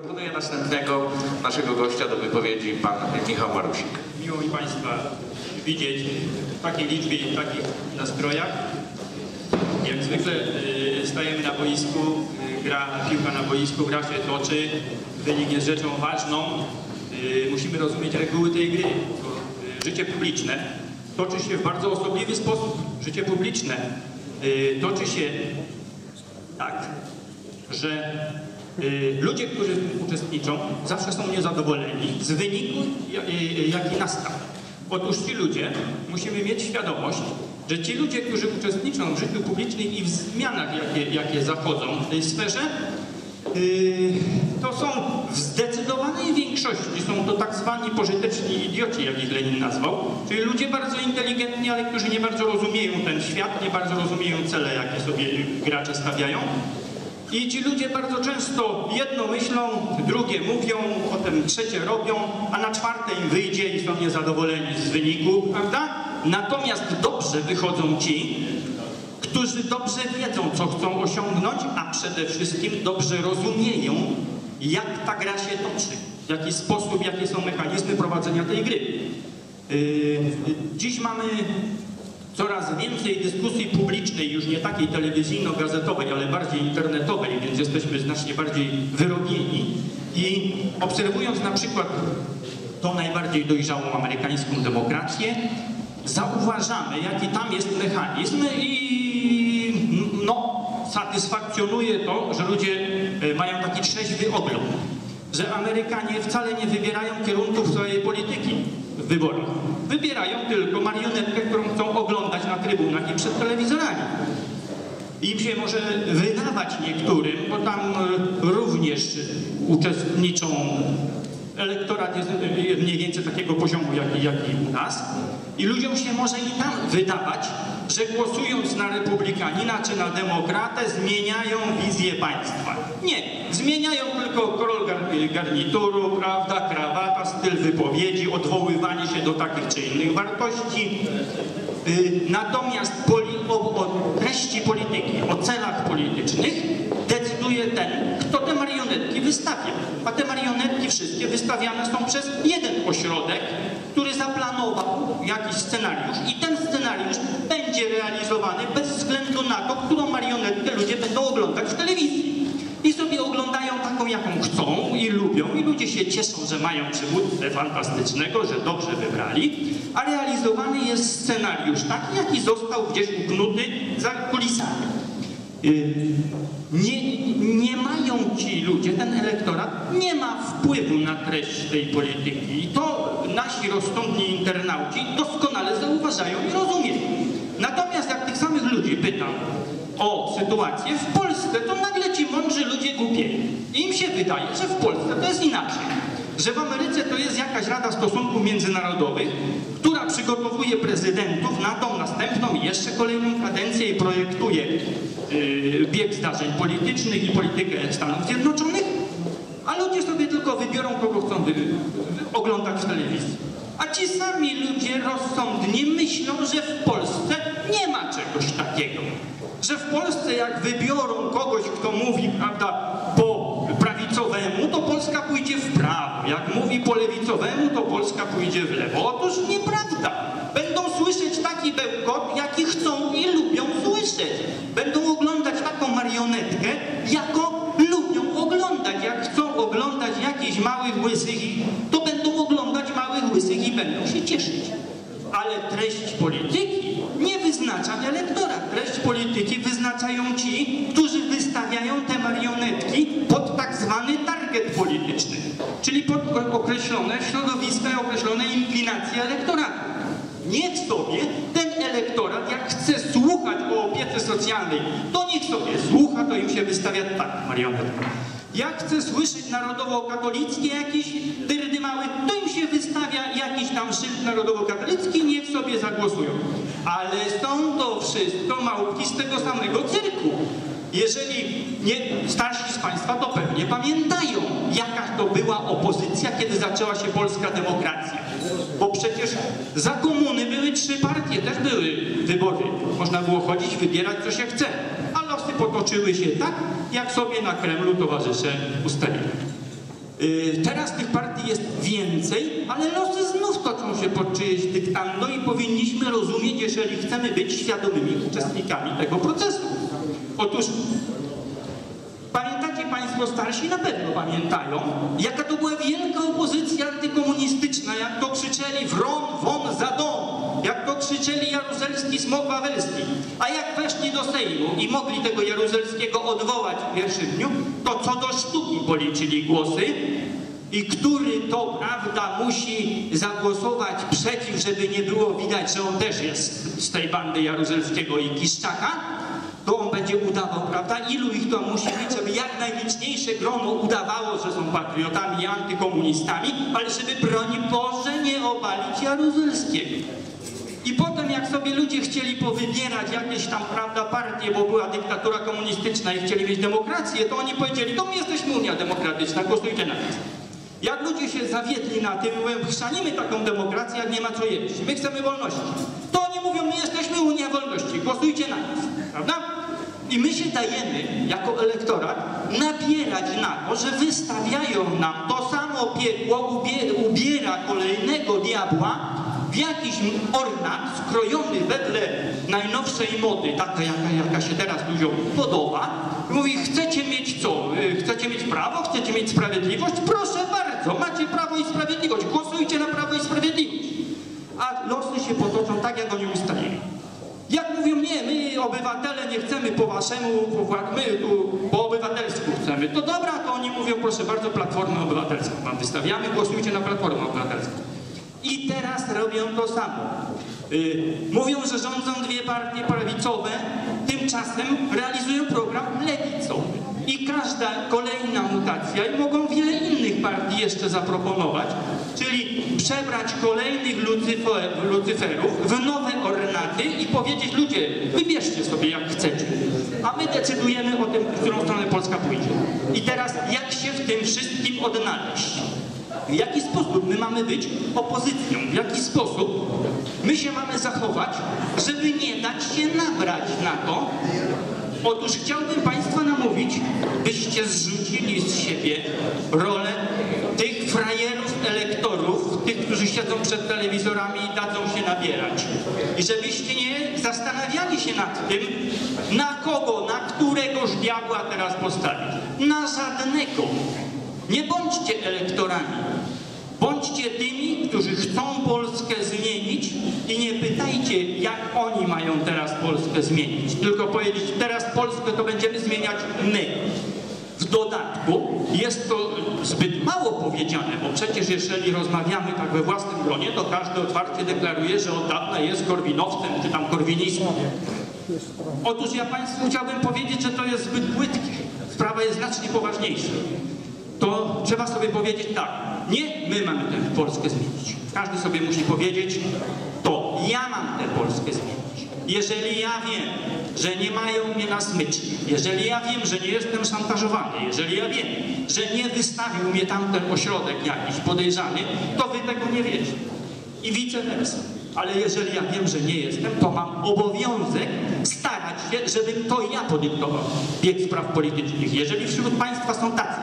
Proponuję następnego naszego gościa do wypowiedzi, pan Michał Marusik. Miło mi Państwa widzieć w takiej liczbie i w takich nastrojach. Jak zwykle y, stajemy na boisku, y, gra piłka na boisku, gra się toczy, wynik jest rzeczą ważną. Y, Musimy rozumieć reguły tej gry. Życie publiczne toczy się w bardzo osobliwy sposób. Życie publiczne toczy się tak, że ludzie, którzy w tym uczestniczą, zawsze są niezadowoleni z wyniku, ja- y, jaki nastał. Otóż ci ludzie, musimy mieć świadomość, że ci ludzie, którzy uczestniczą w życiu publicznym i w zmianach, jakie, jakie zachodzą w tej sferze, y, to są w zdecydowanej większości, są to tak zwani pożyteczni idioci, jak ich Lenin nazwał, czyli ludzie bardzo inteligentni, ale którzy nie bardzo rozumieją ten świat, nie bardzo rozumieją cele, jakie sobie gracze stawiają. I ci ludzie bardzo często jedno myślą, drugie mówią, potem trzecie robią, a na czwarte im wyjdzie i są niezadowoleni z wyniku, prawda? Natomiast dobrze wychodzą ci, którzy dobrze wiedzą, co chcą osiągnąć, a przede wszystkim dobrze rozumieją, jak ta gra się toczy, w jaki sposób, jakie są mechanizmy prowadzenia tej gry. Yy, Dziś mamy coraz więcej dyskusji publicznej, już nie takiej telewizyjno-gazetowej, ale bardziej internetowej, więc jesteśmy znacznie bardziej wyrobieni. I obserwując na przykład tą najbardziej dojrzałą amerykańską demokrację, zauważamy, jaki tam jest mechanizm i no, satysfakcjonuje to, że ludzie e, mają taki trzeźwy ogląd, że Amerykanie wcale nie wybierają kierunków swojej polityki wyborach. Wybierają tylko marionetkę, którą chcą oglądać na trybunach i przed telewizorami. Im się może wydawać niektórym, bo tam e, również uczestniczą, elektorat jest mniej więcej takiego poziomu, jaki, jaki u nas, i ludziom się może i tam wydawać, że głosując na republikanina czy na demokratę zmieniają wizję państwa. Nie, zmieniają tylko kolor gar- garnituru, prawda, krawata, styl wypowiedzi, odwoływanie się do takich czy innych wartości. Y, Natomiast o, o treści polityki, o celach politycznych decyduje ten, kto te marionetki wystawia. A te marionetki wszystkie wystawiane są przez jeden ośrodek, który zaplanował jakiś scenariusz i ten scenariusz będzie realizowany bez względu na to, którą marionetkę ludzie będą oglądać w telewizji. I sobie oglądają taką, jaką chcą i lubią i ludzie się cieszą, że mają przywódcę fantastycznego, że dobrze wybrali, a realizowany jest scenariusz taki, jaki został gdzieś uknuty za kulisami. Y, Nie, nie mają ci ludzie, ten elektorat nie ma wpływu na treść tej polityki i to nasi rozsądni internauci doskonale zauważają i rozumieją. Natomiast jak tych samych ludzi pytam o sytuację w Polsce, to nagle ci mądrzy ludzie głupieją. Im się wydaje, że w Polsce to jest inaczej. Że w Ameryce to jest jakaś Rada Stosunków Międzynarodowych, która przygotowuje prezydentów na tą następną i jeszcze kolejną kadencję i projektuje yy, bieg zdarzeń politycznych i politykę Stanów Zjednoczonych, a ludzie sobie tylko wybiorą, kogo chcą wy, wy, oglądać w telewizji. A ci sami ludzie rozsądnie myślą, że w Polsce nie ma czegoś takiego. Że w Polsce jak wybiorą kogoś, kto mówi, prawda, po prawicowemu, to Polska pójdzie w prawo. Jak mówi po lewicowemu, to Polska pójdzie w lewo. Otóż nieprawda. Będą słyszeć taki bełkot, jaki chcą i lubią słyszeć. Będą oglądać taką marionetkę, jaką lubią oglądać. Jak chcą oglądać jakichś małych łysych, to będą oglądać małych łysych i będą się cieszyć. Ale treść polityki nie wyznacza elektorat. Treść polityki wyznaczają ci, którzy wystawiają te marionetki pod tak zwany target polityczny, czyli pod określone środowiska i określone inclinacje elektoratu. Niech sobie ten elektorat, jak chce słuchać o opiece socjalnej, to niech sobie słucha, to im się wystawia tak marionetka. Jak chce słyszeć narodowo-katolickie jakieś dyrdy małe, to im się wystawia jakiś tam szyld narodowo-katolicki, niech sobie zagłosują. Ale są to wszystko małpki z tego samego cyrku. Jeżeli nie, starsi z Państwa to pewnie pamiętają, jaka to była opozycja, kiedy zaczęła się polska demokracja. Bo przecież za komuny były trzy partie, też były wybory. Można było chodzić, wybierać co się chce. A losy potoczyły się tak, jak sobie na Kremlu towarzysze ustalili. Y, Teraz tych partii jest więcej, ale losy znów toczą się pod czyjeś dyktando i powinniśmy rozumieć, jeżeli chcemy być świadomymi uczestnikami tego procesu. Otóż Pamiętacie Państwo starsi, na pewno pamiętają, jaka to była wielka opozycja antykomunistyczna, jak to krzyczeli wron, won za dom, jak to krzyczeli Jaruzelski, Smok Wawelski. A jak weszli do Sejmu i mogli tego Jaruzelskiego odwołać w pierwszym dniu, to co do sztuki policzyli głosy i który to, prawda, musi zagłosować przeciw, żeby nie było widać, że on też jest z tej bandy Jaruzelskiego i Kiszczaka, będzie udawał, prawda? Ilu ich to musi być, żeby jak najliczniejsze grono udawało, że są patriotami i antykomunistami, ale żeby, broń Boże, nie obalić Jaruzelskiego. I potem, jak sobie ludzie chcieli powybierać jakieś tam, prawda, partie, bo była dyktatura komunistyczna i chcieli mieć demokrację, to oni powiedzieli, to my jesteśmy Unia Demokratyczna, głosujcie na nas. Jak ludzie się zawiedli na tym, mówią, chrzanimy taką demokrację, jak nie ma co jeść. My chcemy wolności. To oni mówią, my jesteśmy Unia Wolności, głosujcie na nas. Prawda? I my się dajemy, jako elektorat, nabierać na to, że wystawiają nam to samo piekło, ubie, ubiera kolejnego diabła w jakiś ornat skrojony wedle najnowszej mody, taka jaka, jaka się teraz ludziom podoba. Mówi, chcecie mieć co? Y, Chcecie mieć prawo? Chcecie mieć sprawiedliwość? Proszę bardzo, macie prawo i sprawiedliwość. Głosujcie na prawo i sprawiedliwość. A losy się potoczą tak, jak oni ustalili. Jak mówią, nie, my obywatele nie chcemy po waszemu, my tu po obywatelsku chcemy, to dobra, to oni mówią, proszę bardzo, Platformę Obywatelską wam wystawiamy, głosujcie na Platformę Obywatelską. I teraz robią to samo. Y, mówią, że rządzą dwie partie prawicowe, tymczasem realizują program każda kolejna mutacja, i mogą wiele innych partii jeszcze zaproponować, czyli przebrać kolejnych lucyfer, lucyferów w nowe ornaty i powiedzieć, ludzie, wybierzcie sobie jak chcecie, a my decydujemy o tym, w którą stronę Polska pójdzie. I teraz jak się w tym wszystkim odnaleźć? W jaki sposób my mamy być opozycją? W jaki sposób my się mamy zachować, żeby nie dać się nabrać na to? Otóż chciałbym Państwa namówić, byście zrzucili z siebie rolę tych frajerów, elektorów, tych, którzy siedzą przed telewizorami i dadzą się nabierać. I żebyście nie zastanawiali się nad tym, na kogo, na któregoż diabła teraz postawić. Na żadnego. Nie bądźcie elektorami. Bądźcie tymi, którzy chcą Polskę zmienić i nie pytajcie, jak oni mają teraz Polskę zmienić. Tylko powiedzieć, teraz Polskę to będziemy zmieniać my. W dodatku jest to zbyt mało powiedziane, bo przecież jeżeli rozmawiamy tak we własnym gronie, to każdy otwarcie deklaruje, że od dawna jest korwinowcem czy tam korwinistą. Otóż ja Państwu chciałbym powiedzieć, że to jest zbyt płytkie. Sprawa jest znacznie poważniejsza to trzeba sobie powiedzieć tak, nie my mamy tę Polskę zmienić. Każdy sobie musi powiedzieć, to ja mam tę Polskę zmienić. Jeżeli ja wiem, że nie mają mnie na smyczy, jeżeli ja wiem, że nie jestem szantażowany, jeżeli ja wiem, że nie wystawił mnie tamten ośrodek jakiś podejrzany, to wy tego nie wiecie. I vice versa. Ale jeżeli ja wiem, że nie jestem, to mam obowiązek starać się, żebym to ja podyktował bieg spraw politycznych. Jeżeli wśród Państwa są tacy,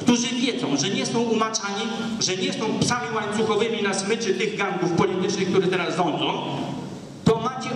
którzy wiedzą, że nie są umaczani, że nie są psami łańcuchowymi na smyczy tych gangów politycznych, które teraz rządzą,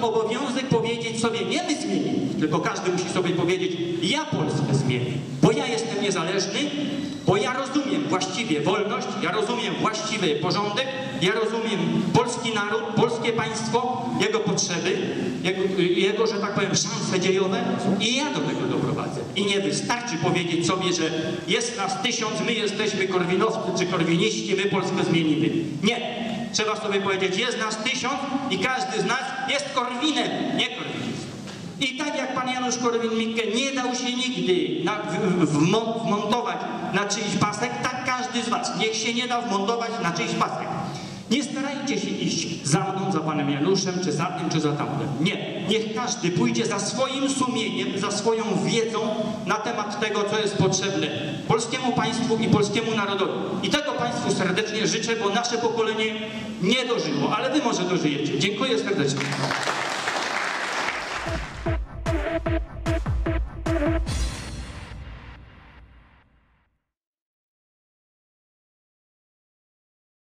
obowiązek powiedzieć sobie, nie my zmienimy, tylko każdy musi sobie powiedzieć, ja Polskę zmienię, bo ja jestem niezależny, bo ja rozumiem właściwie wolność, ja rozumiem właściwy porządek, ja rozumiem polski naród, polskie państwo, jego potrzeby, jego, jego, że tak powiem, szanse dziejowe i ja do tego doprowadzę. I nie wystarczy powiedzieć sobie, że jest nas tysiąc, my jesteśmy korwinowcy czy korwiniści, my Polskę zmienimy. Nie. Trzeba sobie powiedzieć, jest nas tysiąc i każdy z nas jest korwinem, nie korwinistą. I tak jak pan Janusz Korwin-Mikke nie dał się nigdy na, w, w, wmon- wmontować na czyjś pasek, tak każdy z was niech się nie da wmontować na czyjś pasek. Nie starajcie się iść za mną, za panem Januszem, czy za tym, czy za tamtym. Nie. Niech każdy pójdzie za swoim sumieniem, za swoją wiedzą na temat tego, co jest potrzebne polskiemu państwu i polskiemu narodowi. I tego państwu serdecznie życzę, bo nasze pokolenie nie dożyło, ale wy może dożyjecie. Dziękuję serdecznie.